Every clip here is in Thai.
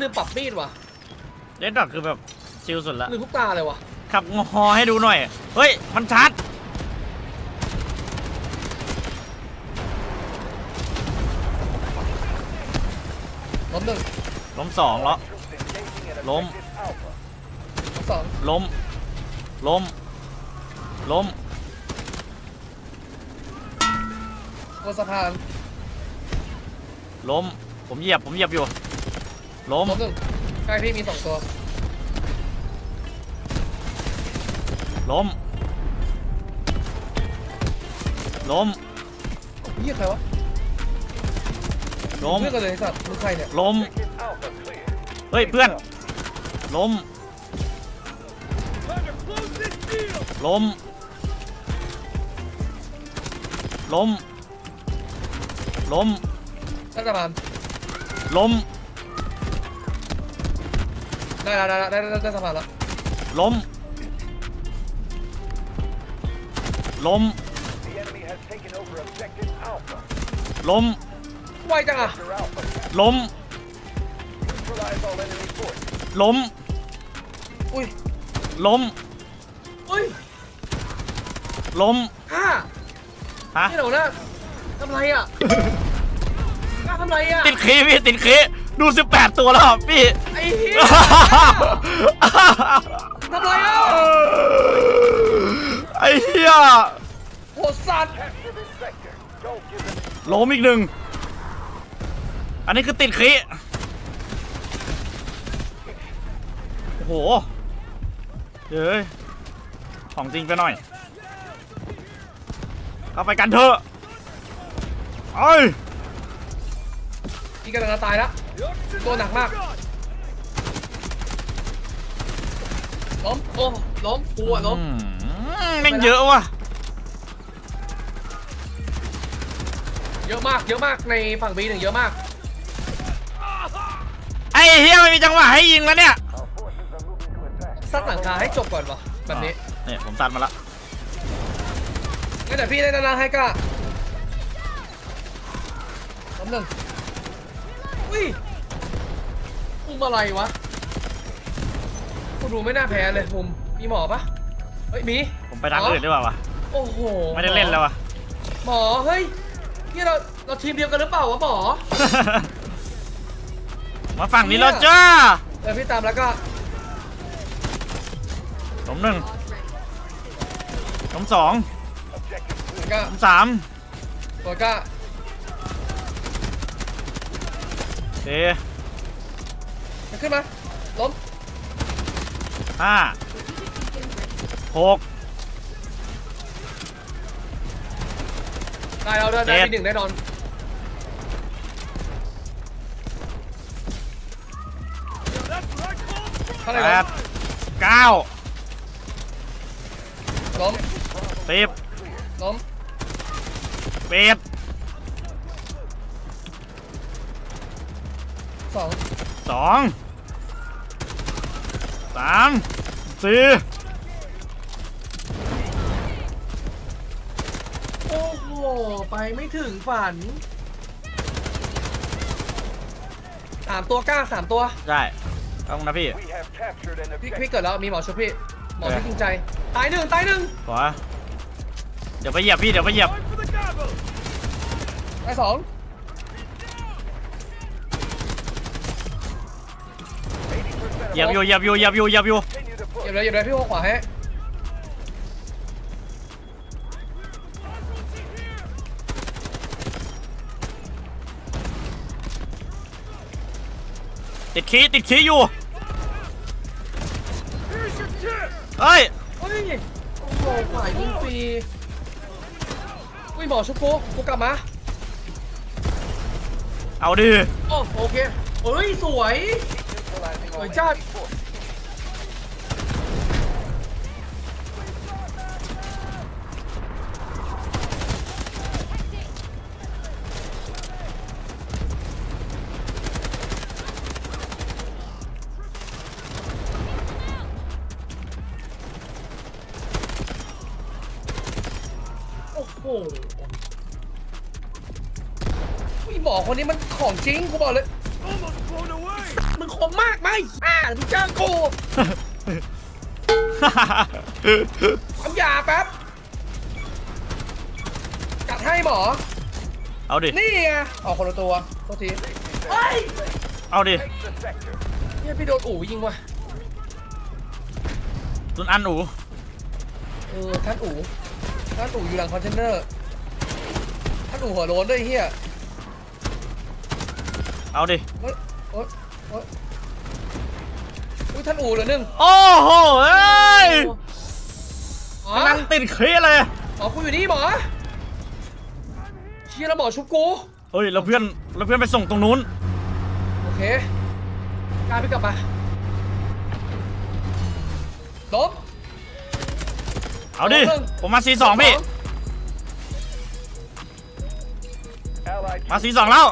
ลืมปรับมีดว่ะเดดดอทคือแบบชิลสุดละลืมทุกตาเลยว่ะขับงอให้ดูหน่อย เฮ้ย มันชัด ล้มหนึ่งล้มสองแล้ว ล้ม ล้มสองล้ม ล้ม ล้ม บนสะพานล้ม ผมเหยียบ ผมเหยียบอยู่ ล้มล้มหนึ่งใกล้พี่มีสองตัว ล้ม ล้มเฮียใครวะล้ม เพื่อนกันเลยไอ้สัตว์มึงใครเนี่ยล้ม เฮ้ยเพื่อน ล้ม ล้ม ล้ม ล้มใต้สะพานล้ม ได้แล้วได้แล้วได้ได้ได้สะพานแล้วล้ม ล้มล้ม ไวจังอะล้มล้ม อุ้ยล้ม อุ้ยล้มห้าฮะ นี่เหรอนะทำไรอะกล้าทำไรอะติดคีพี่ติดคี ดู 18 ตัวแล้วอะพี่ ไอ้เหี้ยทำไรอะไอ้เหี้ยโหดสัตว์ล้มอีกหนึ่ง อันนี้คือติดคีโอ้โหเฮ้ยของจริงไปหน่อย เข้าไปกันเถอะ เอ้ย อีกกำลังจะตายแล้ว ตัวหนักมาก ล้ม โอ้ ล้มกูอะล้มอืมแม่งเยอะว่ะ เยอะมาก เยอะมากในฝั่งบีหนึ่งเยอะมาก ไอ้เฮียไม่มีจังหวะให้ยิงแล้วเนี่ยซัดหลังคาให้จบก่อนวะแบบนี้เนี่ยผมตัดมาละงั้นเดี๋ยวพี่ได้นานาให้กล้าล้มหนึ่งอุ้ย มุมอะไรวะกูดูไม่น่าแพ้เลยมุมมีหมอปะเฮ้ยมีผมไปทางอื่นดีกว่าวะโอ้โหไม่ได้เล่นแล้ววะหมอเฮ้ยนี่เราเราทีมเดียวกันหรือเปล่าวะหมอ มาฝั่งนี้แล้วจ้าเออพี่ตามแล้วก็ผมหนึ่งผมสองก็ผมสามตัวก็เอ มันขึ้นมา ล้ม ห้าหก ได้เราได้ได้เจ็ด ทีหนึ่งแน่นอนเท่าไหร่แปล้ดเก้าล้มสิบล้มเอ็ดสองสอง สามสี่โอ้โห ไปไม่ถึงฝันสามตัวกล้าสามตัว ได้ต้องนะพี่พี่พี่เกิดแล้วมีหมอชุบพี่ หมอที่จริงใจ ตายหนึ่งตายหนึ่งขวาเดี๋ยวไปเหยียบพี่ เดี๋ยวไปเหยียบตายสอง เหยียบอยู่เหยียบอยู่เหยียบอยู่เหยียบอยู่เหยียบเลยเหยียบเลยพี่หัวขวาให้ติดขี้ติดขี้อยู่เฮ้ยเฮ้ยโอ้โหฝ่ายยิงฟรีอุ้ยหมอชุบกูกูกลับมาเอาดิโอ้โอเคเฮ้ยสวย สวยจัดโอ้โหอุ้ยหมอคนนี้มันของจริงกูบอกเลย คมมากไหมอ่ามึงเจอกูความยาแป๊บกัดให้หมอ เอาดิ นี่ไงออกคนละตัวโทษทีเฮ้ยเอาดิเนี่ยพี่โดนอู๋ยิงว่ะตุนอันอูเออท่านอู๋ท่านอู๋อยู่หลังคอนเทนเนอร์ท่านอู๋หัวโล้นด้วยเฮียเอาดิ เฮ้ยโอ๊ยโอ๊ย อุ้ยท่านอู๋เหลือหนึ่งโอ้โหเอ้ยอ๋อกำลังติดเครียดเลยอ๋อกูอยู่นี่หมอเชียร์แล้วหมอชุบกู เฮ้ยแล้วเพื่อนแล้วเพื่อนไปส่งตรงนู้น โอเคกล้าพี่กลับมาลบ เอาดิสองหนึ่งผมมาซีสองพี่ มาสีสองแล้ว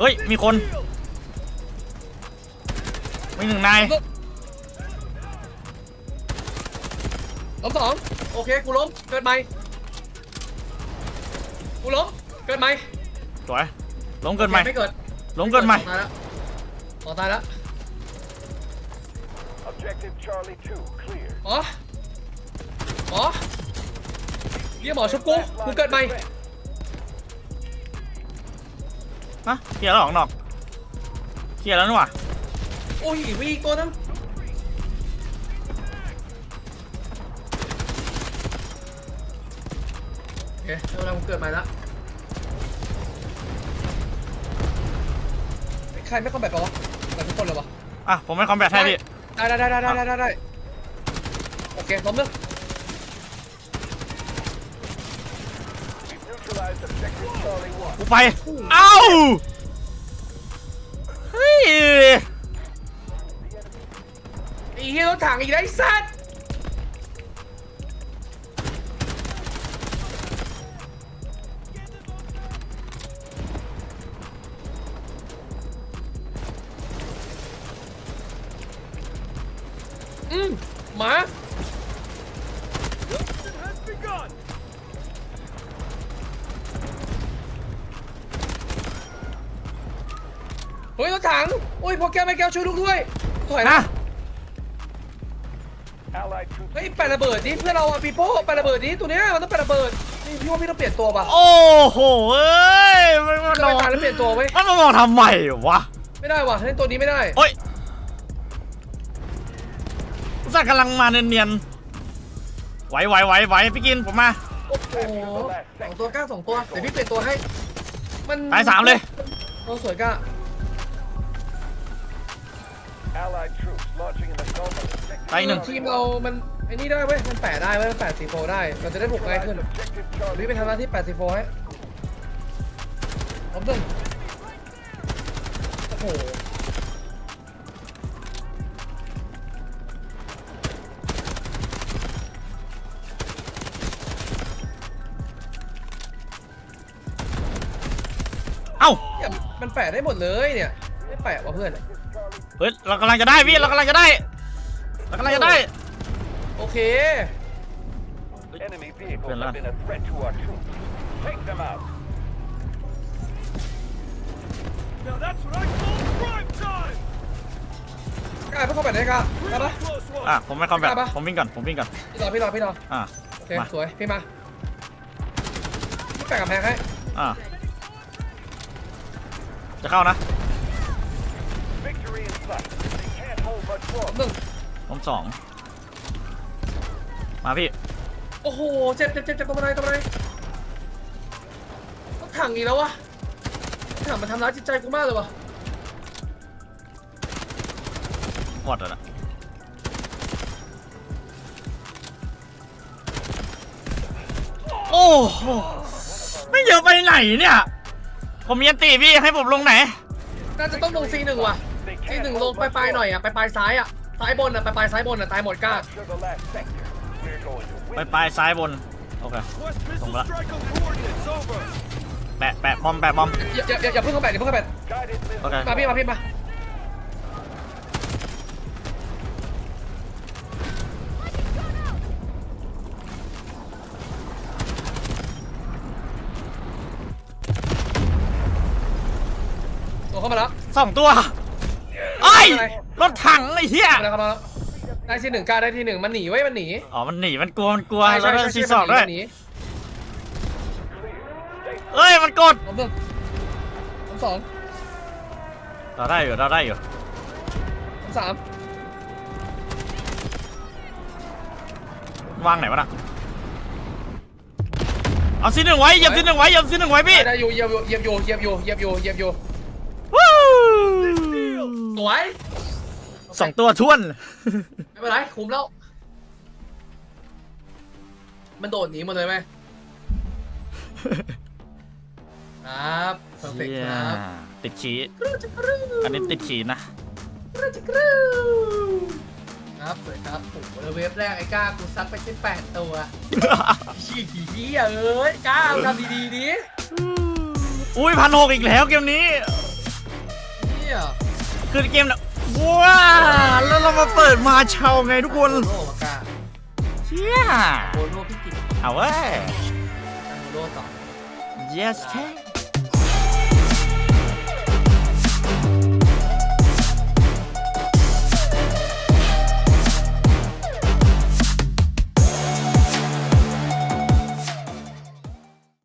เฮ้ย มีคนมี หนึ่งนายล้มสองโอเคกูล้มเกิดใหม่กูล้มเกิดใหม่สวยล้มเกินไหมไม่เกิดล้มเกินไหมตายแล้วอ๋อตายแล้ว Objective Charlie 2 clear. อ๋ออ๋อเรียกหมอชุบกูกูเกิดใหม่ฮะเคลียร์แล้วเหรอข้างนอกเคลียร์แล้วนี่หว่า โอ้ยมีอีกตัวนึงโอเคเดี๋ยวเราเกิดใหม่ละใครไม่คอมแบทปะวะแบบทุกคนเลยวะอะผมไม่คอมแบทให้พี่ได้ได้ได้ได้ได้ได้ได้โอเคล้มหนึ่ง We've neutralized Objective Charlie 1. กูไป เอ้า เฮ้ยไอ้เหี้ยรถถังอีกแล้วไอ้สัตว์อืมหมา เฮ้ยรถถัง โอ้ยพอแก้วไม่แก้วช่วยลูกด้วย ถอยนะ นะ เฮ้ยแปะระเบิดดิเพื่อนเราอะปีโป้แปะระเบิดดิตัวเนี้ยมันต้องแปะระเบิดนี่พี่ว่าพี่ต้องเปลี่ยนตัวป่ะโอ้โหเอ้ยมันมันจะไปตายแล้วเปลี่ยนตัวไว้ยมันมามองทำไมวะไม่ได้ว่ะเล่นตัวนี้ไม่ได้โอ้ยอุตส่าห์กำลังมาเนียนๆไหวไหวไหวไหวพี่กินผมมา โอ้โหสองตัวกล้าสองตัวเดี๋ยวพี่เปลี่ยนตัวให้ มันตายสามเลย โอ้สวยกล้า Allied troops launching in the Gulf of Objective ตายอีกหนึ่งทีมเรามันไอ้นี่ได้เว้ย มันแปะได้เว้ย มันแปะสีโฟได้ เราจะได้บุกง่ายขึ้น Objective เดี๋ยว Charlie พี่ไปทำหน้าที่แปะสีโฟให้ล้มหนึ่งโอ้โหเอ้าเนี่ยมันแปะได้หมดเลยเนี่ย ไม่แปะว่ะเพื่อน เฮ้ยเรากำลังจะได้พี่เรากำลังจะได้เรา กำลังจะได้ โอเค Enemy vehicles Good have luck. been a threat to our troops. Take them out. Now that's what I call prime time! กล้าเพื่อเข้าไปได้กล้าได้ปะ Close one! อะผมไม่คอมแบทได้ปะ ผมวิ่งก่อนผมวิ่งก่อนพี่รอพี่รอพี่รออะโอเคมาสวยพี่มาพี่แปะกับแพงให้อะจะเข้านะ Victory in sight. They can't hold much ล้ม longer. หนึ่ง ผมสอง มาพี่ โอ้โห เจ็บเจ็บเจ็บเจ็บตรงบันไดตรงบันไดต้องถังอีกแล้ววะถังมันทำร้ายจิตใจกูมากเลยวะหมดแล้วนะโอ้โหไม่เยอะไปไหนเนี่ย ผมมีอันตีพี่ให้ผมลงไหน น่าจะต้องลง C1 ว่ะ C1 ลงปลายๆหน่อยอะปลายๆซ้ายอะ ซ้ายบนอะปลายๆซ้ายบนอะตายหมดกล้า Capture the last sector. We're going to ไป win. ปลายซ้ายบน โอเค Quest missile Không lạ. strike on coordinates, over! แปะแปะบอมแปะบอม อย่าอย่าอย่าอย่าเพิ่งเข้าไปอย่าเพิ่งเข้าไป Guided missile. โอเค มาพี่มาพี่มาตัวเข้ามาแล้วสองตัว ไอ้ยรถถังไอ้เหี้ยอะไรครับมาแล้วได้ที่หนึ่งกล้าได้ที่หนึ่งมันหนีไว้ยมันหนีอ๋อ มันหนี มันกลัว มันกลัว ใช่แล้วใช่ได้ใช่ซีสองด้วยมันหนีเอ้ย มันกดล้มหนึ่งล้มสองเราได้อยู่ เราได้อยู่ ล้มสามวางไหนวะน่ะ เอาซีหนึ่งไว้เหยียบซีหนึ่งไว้เหยียบซีหนึ่งไว้พี่ ได้อยู่เหยียบอยู่เหยียบอยู่เหยียบอยู่เหยียบอยู่เหยียบอยู่วู้ สวยสองตัวท้วน ไม่เป็นไรคุมแล้ว มันโดดหนีหมดเลยไหมครับเพอร์เฟกเชี่ยครับติดขีอันนี้ติดขีนะครับสวยครับโอ้โหแล้วเวฟแรกไอ้ก้ากูซัดไปสิบแปดตัวชี้ขี้เอ้ยก้าเอาทำดีๆดิอุ้ยพันหกอีกแล้วเกมนี้ เนี่ย คือเกมน่ะว้าแล้วเรามาเปิดมาเชาไงทุกคนโโลมากล้าเชี่ยโอโลพี่กิจเอาเว้ยโอโลต่อ yes แค่